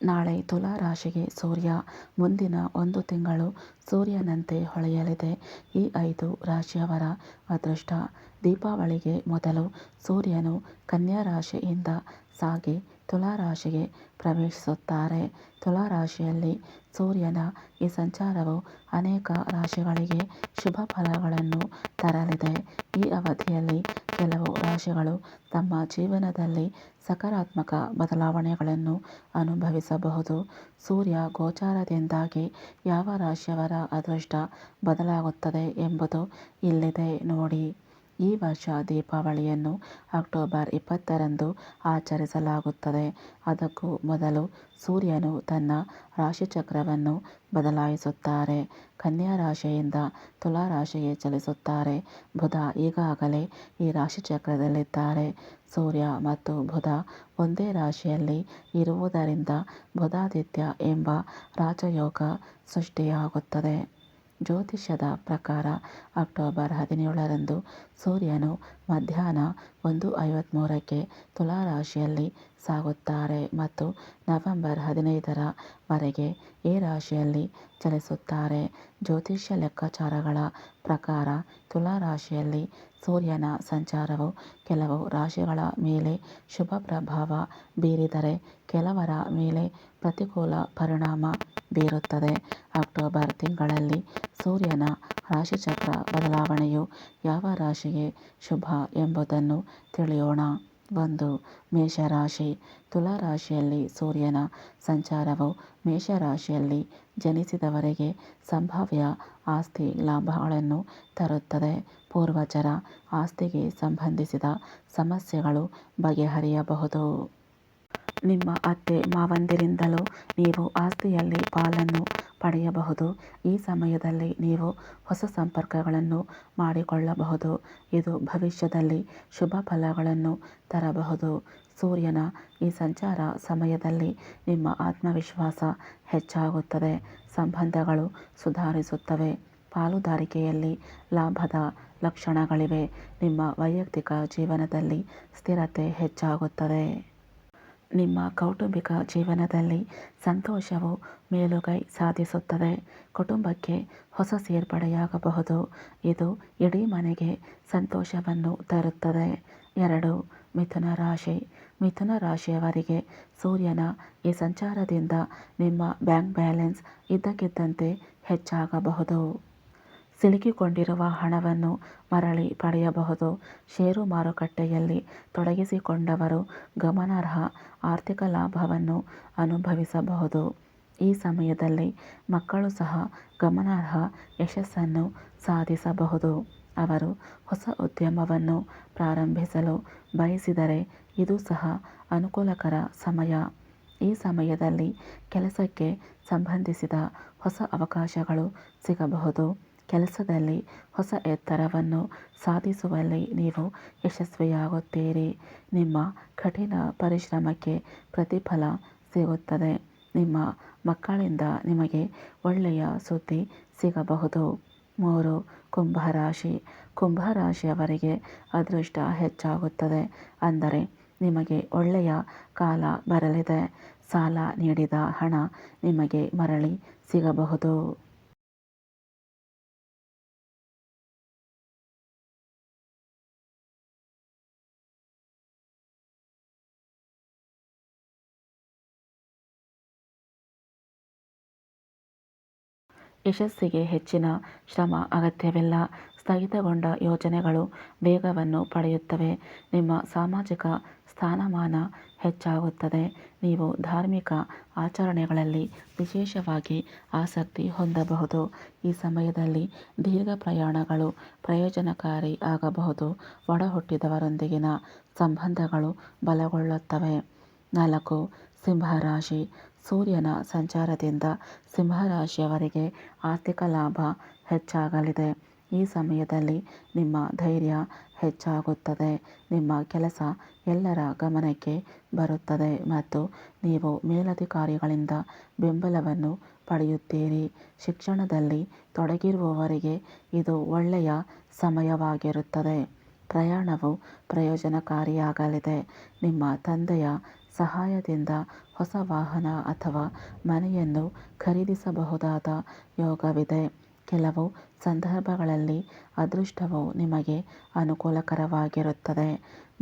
ನಾಳೆ ತುಲಾ ರಾಶಿಗೆ ಸೂರ್ಯ. ಮುಂದಿನ ಒಂದು ತಿಂಗಳು ಸೂರ್ಯನಂತೆ ಹೊಳೆಯಲಿದೆ. ಈ ಐದು ರಾಶಿಯವರ ಅದೃಷ್ಟ. ದೀಪಾವಳಿಗೆ ಮೊದಲು ಸೂರ್ಯನು ಕನ್ಯಾ ರಾಶಿಯಿಂದ ಸಾಗಿ ತುಲಾ ರಾಶಿಗೆ ಪ್ರವೇಶಿಸುತ್ತಾರೆ. ತುಲಾ ರಾಶಿಯಲ್ಲಿ ಸೂರ್ಯನ ಈ ಸಂಚಾರವು ಅನೇಕ ರಾಶಿಗಳಿಗೆ ಶುಭ ಫಲಗಳನ್ನು ತರಲಿದೆ. ಈ ಅವಧಿಯಲ್ಲಿ ಕೆಲವು ರಾಶಿಗಳು ತಮ್ಮ ಜೀವನದಲ್ಲಿ ಸಕಾರಾತ್ಮಕ ಬದಲಾವಣೆಗಳನ್ನು ಅನುಭವಿಸಬಹುದು. ಸೂರ್ಯ ಗೋಚಾರದಿಂದಾಗಿ ಯಾವ ರಾಶಿಯವರ ಅದೃಷ್ಟ ಬದಲಾಗುತ್ತದೆ ಎಂಬುದು ಇಲ್ಲಿದೆ ನೋಡಿ. ಈ ವರ್ಷ ದೀಪಾವಳಿಯನ್ನು ಅಕ್ಟೋಬರ್ ಇಪ್ಪತ್ತರಂದು ಆಚರಿಸಲಾಗುತ್ತದೆ. ಅದಕ್ಕೂ ಮೊದಲು ಸೂರ್ಯನು ತನ್ನ ರಾಶಿಚಕ್ರವನ್ನು ಬದಲಾಯಿಸುತ್ತಾರೆ. ಕನ್ಯಾ ರಾಶಿಯಿಂದ ತುಲಾ ರಾಶಿಗೆ ಚಲಿಸುತ್ತಾರೆ. ಬುಧ ಈಗಾಗಲೇ ಈ ರಾಶಿಚಕ್ರದಲ್ಲಿದ್ದಾರೆ. ಸೂರ್ಯ ಮತ್ತು ಬುಧ ಒಂದೇ ರಾಶಿಯಲ್ಲಿ ಇರುವುದರಿಂದ ಬುಧಾದಿತ್ಯ ಎಂಬ ರಾಜಯೋಗ ಸೃಷ್ಟಿಯಾಗುತ್ತದೆ. ಜ್ಯೋತಿಷ್ಯದ ಪ್ರಕಾರ ಅಕ್ಟೋಬರ್ ಹದಿನೇಳರಂದು ಸೂರ್ಯನು ಮಧ್ಯಾಹ್ನ ಒಂದು ಐವತ್ತ್ಮೂರಕ್ಕೆ ತುಲಾ ರಾಶಿಯಲ್ಲಿ ಸಾಗುತ್ತಾರೆ ಮತ್ತು ನವೆಂಬರ್ ಹದಿನೈದರ ವರೆಗೆ ಈ ರಾಶಿಯಲ್ಲಿ ಚಲಿಸುತ್ತಾರೆ. ಜ್ಯೋತಿಷ್ಯ ಲೆಕ್ಕಾಚಾರಗಳ ಪ್ರಕಾರ ತುಲಾ ರಾಶಿಯಲ್ಲಿ ಸೂರ್ಯನ ಸಂಚಾರವು ಕೆಲವು ರಾಶಿಗಳ ಮೇಲೆ ಶುಭ ಪ್ರಭಾವ ಬೀರಿದರೆ ಕೆಲವರ ಮೇಲೆ ಪ್ರತಿಕೂಲ ಪರಿಣಾಮ ಬೀರುತ್ತದೆ. ಅಕ್ಟೋಬರ್ ತಿಂಗಳಲ್ಲಿ ಸೂರ್ಯನ ರಾಶಿಚಕ್ರ ಬದಲಾವಣೆಯು ಯಾವ ರಾಶಿಗೆ ಶುಭ ಎಂಬುದನ್ನು ತಿಳಿಯೋಣ. ಒಂದು ಮೇಷರಾಶಿ ತುಲಾ ರಾಶಿಯಲ್ಲಿ ಸೂರ್ಯನ ಸಂಚಾರವು ಮೇಷರಾಶಿಯಲ್ಲಿ ಜನಿಸಿದವರಿಗೆ ಸಂಭಾವ್ಯ ಆಸ್ತಿ ಲಾಭಗಳನ್ನು ತರುತ್ತದೆ. ಪೂರ್ವಜರ ಆಸ್ತಿಗೆ ಸಂಬಂಧಿಸಿದ ಸಮಸ್ಯೆಗಳು ಬಗೆಹರಿಯಬಹುದು. ನಿಮ್ಮ ಅತ್ತೆ ಮಾವಂದಿರಿಂದಲೂ ನೀವು ಆಸ್ತಿಯಲ್ಲಿ ಪಾಲನ್ನು ಪಡೆಯಬಹುದು. ಈ ಸಮಯದಲ್ಲಿ ನೀವು ಹೊಸ ಸಂಪರ್ಕಗಳನ್ನು ಮಾಡಿಕೊಳ್ಳಬಹುದು. ಇದು ಭವಿಷ್ಯದಲ್ಲಿ ಶುಭ ಫಲಗಳನ್ನು ತರಬಹುದು. ಸೂರ್ಯನ ಈ ಸಂಚಾರ ಸಮಯದಲ್ಲಿ ನಿಮ್ಮ ಆತ್ಮವಿಶ್ವಾಸ ಹೆಚ್ಚಾಗುತ್ತದೆ. ಸಂಬಂಧಗಳು ಸುಧಾರಿಸುತ್ತವೆ. ಪಾಲುದಾರಿಕೆಯಲ್ಲಿ ಲಾಭದ ಲಕ್ಷಣಗಳಿವೆ. ನಿಮ್ಮ ವೈಯಕ್ತಿಕ ಜೀವನದಲ್ಲಿ ಸ್ಥಿರತೆ ಹೆಚ್ಚಾಗುತ್ತದೆ. ನಿಮ್ಮ ಕೌಟುಂಬಿಕ ಜೀವನದಲ್ಲಿ ಸಂತೋಷವು ಮೇಲುಗೈ ಸಾಧಿಸುತ್ತದೆ. ಕುಟುಂಬಕ್ಕೆ ಹೊಸ ಸೇರ್ಪಡೆಯಾಗಬಹುದು. ಇದು ಇಡೀ ಮನೆಗೆ ಸಂತೋಷವನ್ನು ತರುತ್ತದೆ. ಎರಡು, ಮಿಥುನ ರಾಶಿ. ಮಿಥುನ ರಾಶಿಯವರಿಗೆ ಸೂರ್ಯನ ಈ ಸಂಚಾರದಿಂದ ನಿಮ್ಮ ಬ್ಯಾಂಕ್ ಬ್ಯಾಲೆನ್ಸ್ ಇದ್ದಕ್ಕಿದ್ದಂತೆ ಹೆಚ್ಚಾಗಬಹುದು. ಸಿಲುಕಿಕೊಂಡಿರುವ ಹಣವನ್ನು ಮರಳಿ ಪಡೆಯಬಹುದು. ಷೇರು ಮಾರುಕಟ್ಟೆಯಲ್ಲಿ ತೊಡಗಿಸಿಕೊಂಡವರು ಗಮನಾರ್ಹ ಆರ್ಥಿಕ ಲಾಭವನ್ನು ಅನುಭವಿಸಬಹುದು. ಈ ಸಮಯದಲ್ಲಿ ಮಕ್ಕಳು ಸಹ ಗಮನಾರ್ಹ ಯಶಸ್ಸನ್ನು ಸಾಧಿಸಬಹುದು. ಅವರು ಹೊಸ ಉದ್ಯಮವನ್ನು ಪ್ರಾರಂಭಿಸಲು ಬಯಸಿದರೆ ಇದು ಸಹ ಅನುಕೂಲಕರ ಸಮಯ. ಈ ಸಮಯದಲ್ಲಿ ಕೆಲಸಕ್ಕೆ ಸಂಬಂಧಿಸಿದ ಹೊಸ ಅವಕಾಶಗಳು ಸಿಗಬಹುದು. ಕೆಲಸದಲ್ಲಿ ಹೊಸ ಎತ್ತರವನ್ನು ಸಾಧಿಸುವಲ್ಲಿ ನೀವು ಯಶಸ್ವಿಯಾಗುತ್ತೀರಿ. ನಿಮ್ಮ ಕಠಿಣ ಪರಿಶ್ರಮಕ್ಕೆ ಪ್ರತಿಫಲ ಸಿಗುತ್ತದೆ. ನಿಮ್ಮ ಮಕ್ಕಳಿಂದ ನಿಮಗೆ ಒಳ್ಳೆಯ ಸುದ್ದಿ ಸಿಗಬಹುದು. ಮೂರು, ಕುಂಭರಾಶಿ. ಕುಂಭರಾಶಿಯವರಿಗೆ ಅದೃಷ್ಟ ಹೆಚ್ಚಾಗುತ್ತದೆ. ಅಂದರೆ ನಿಮಗೆ ಒಳ್ಳೆಯ ಕಾಲ ಬರಲಿದೆ. ಸಾಲ ನೀಡಿದ ಹಣ ನಿಮಗೆ ಮರಳಿ ಸಿಗಬಹುದು. ಯಶಸ್ಸಿಗೆ ಹೆಚ್ಚಿನ ಶ್ರಮ, ಅಗತ್ಯವಿಲ್ಲ. ಸ್ಥಗಿತಗೊಂಡ ಯೋಜನೆಗಳು ವೇಗವನ್ನು ಪಡೆಯುತ್ತವೆ. ನಿಮ್ಮ ಸಾಮಾಜಿಕ ಸ್ಥಾನಮಾನ ಹೆಚ್ಚಾಗುತ್ತದೆ. ನೀವು ಧಾರ್ಮಿಕ ಆಚರಣೆಗಳಲ್ಲಿ ವಿಶೇಷವಾಗಿ ಆಸಕ್ತಿ ಹೊಂದಬಹುದು. ಈ ಸಮಯದಲ್ಲಿ ದೀರ್ಘ ಪ್ರಯಾಣಗಳು ಪ್ರಯೋಜನಕಾರಿ ಆಗಬಹುದು. ಒಡಹುಟ್ಟಿದವರೊಂದಿಗಿನ ಸಂಬಂಧಗಳು ಬಲಗೊಳ್ಳುತ್ತವೆ. ನಾಲ್ಕು, ಸಿಂಹರಾಶಿ. ಸೂರ್ಯನ ಸಂಚಾರದಿಂದ ಸಿಂಹರಾಶಿಯವರಿಗೆ ಆರ್ಥಿಕ ಲಾಭ ಹೆಚ್ಚಾಗಲಿದೆ. ಈ ಸಮಯದಲ್ಲಿ ನಿಮ್ಮ ಧೈರ್ಯ ಹೆಚ್ಚಾಗುತ್ತದೆ. ನಿಮ್ಮ ಕೆಲಸ ಎಲ್ಲರ ಗಮನಕ್ಕೆ ಬರುತ್ತದೆ ಮತ್ತು ನೀವು ಮೇಲಧಿಕಾರಿಗಳಿಂದ ಬೆಂಬಲವನ್ನು ಪಡೆಯುತ್ತೀರಿ. ಶಿಕ್ಷಣದಲ್ಲಿ ತೊಡಗಿರುವವರಿಗೆ ಇದು ಒಳ್ಳೆಯ ಸಮಯವಾಗಿರುತ್ತದೆ. ಪ್ರಯಾಣವು ಪ್ರಯೋಜನಕಾರಿಯಾಗಲಿದೆ. ನಿಮ್ಮ ತಂದೆಯ ಸಹಾಯದಿಂದ ಹೊಸ ವಾಹನ ಅಥವಾ ಮನೆಯನ್ನು ಖರೀದಿಸಬಹುದಾದ ಯೋಗವಿದೆ. ಕೆಲವು ಸಂದರ್ಭಗಳಲ್ಲಿ ಅದೃಷ್ಟವು ನಿಮಗೆ ಅನುಕೂಲಕರವಾಗಿರುತ್ತದೆ.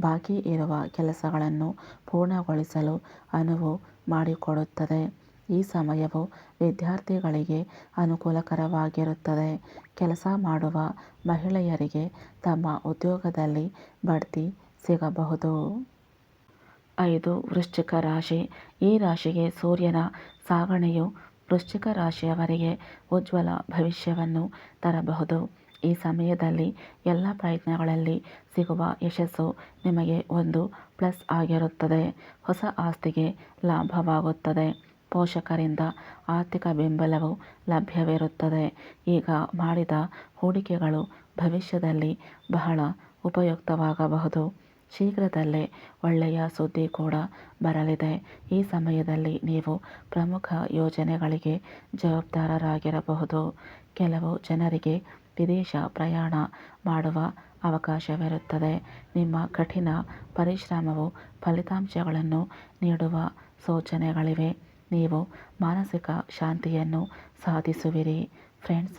ಬಾಕಿ ಇರುವ ಕೆಲಸಗಳನ್ನು ಪೂರ್ಣಗೊಳಿಸಲು ಅನುವು ಮಾಡಿಕೊಡುತ್ತದೆ. ಈ ಸಮಯವು ವಿದ್ಯಾರ್ಥಿಗಳಿಗೆ ಅನುಕೂಲಕರವಾಗಿರುತ್ತದೆ. ಕೆಲಸ ಮಾಡುವ ಮಹಿಳೆಯರಿಗೆ ತಮ್ಮ ಉದ್ಯೋಗದಲ್ಲಿ ಬಡ್ತಿ ಸಿಗಬಹುದು. ಐದು ವೃಶ್ಚಿಕ ರಾಶಿ. ಈ ರಾಶಿಗೆ ಸೂರ್ಯನ ಸಾಗಣೆಯು ವೃಶ್ಚಿಕ ರಾಶಿಯವರಿಗೆ ಉಜ್ವಲ ಭವಿಷ್ಯವನ್ನು ತರಬಹುದು. ಈ ಸಮಯದಲ್ಲಿ ಎಲ್ಲ ಪ್ರಯತ್ನಗಳಲ್ಲಿ ಸಿಗುವ ಯಶಸ್ಸು ನಿಮಗೆ ಒಂದು ಪ್ಲಸ್ ಆಗಿರುತ್ತದೆ. ಹೊಸ ಆಸ್ತಿಗೆ ಲಾಭವಾಗುತ್ತದೆ. ಪೋಷಕರಿಂದ ಆರ್ಥಿಕ ಬೆಂಬಲವು ಲಭ್ಯವಿರುತ್ತದೆ. ಈಗ ಮಾಡಿದ ಹೂಡಿಕೆಗಳು ಭವಿಷ್ಯದಲ್ಲಿ ಬಹಳ ಉಪಯುಕ್ತವಾಗಬಹುದು. ಶೀಘ್ರದಲ್ಲೇ ಒಳ್ಳೆಯ ಸುದ್ದಿ ಕೂಡ ಬರಲಿದೆ. ಈ ಸಮಯದಲ್ಲಿ ನೀವು ಪ್ರಮುಖ ಯೋಜನೆಗಳಿಗೆ ಜವಾಬ್ದಾರರಾಗಿರಬಹುದು. ಕೆಲವು ಜನರಿಗೆ ವಿದೇಶ ಪ್ರಯಾಣ ಮಾಡುವ ಅವಕಾಶವಿರುತ್ತದೆ. ನಿಮ್ಮ ಕಠಿಣ ಪರಿಶ್ರಮವು ಫಲಿತಾಂಶಗಳನ್ನು ನೀಡುವ ಸೂಚನೆಗಳಿವೆ. ನೀವು ಮಾನಸಿಕ ಶಾಂತಿಯನ್ನು ಸಾಧಿಸುವಿರಿ. ಫ್ರೆಂಡ್ಸ್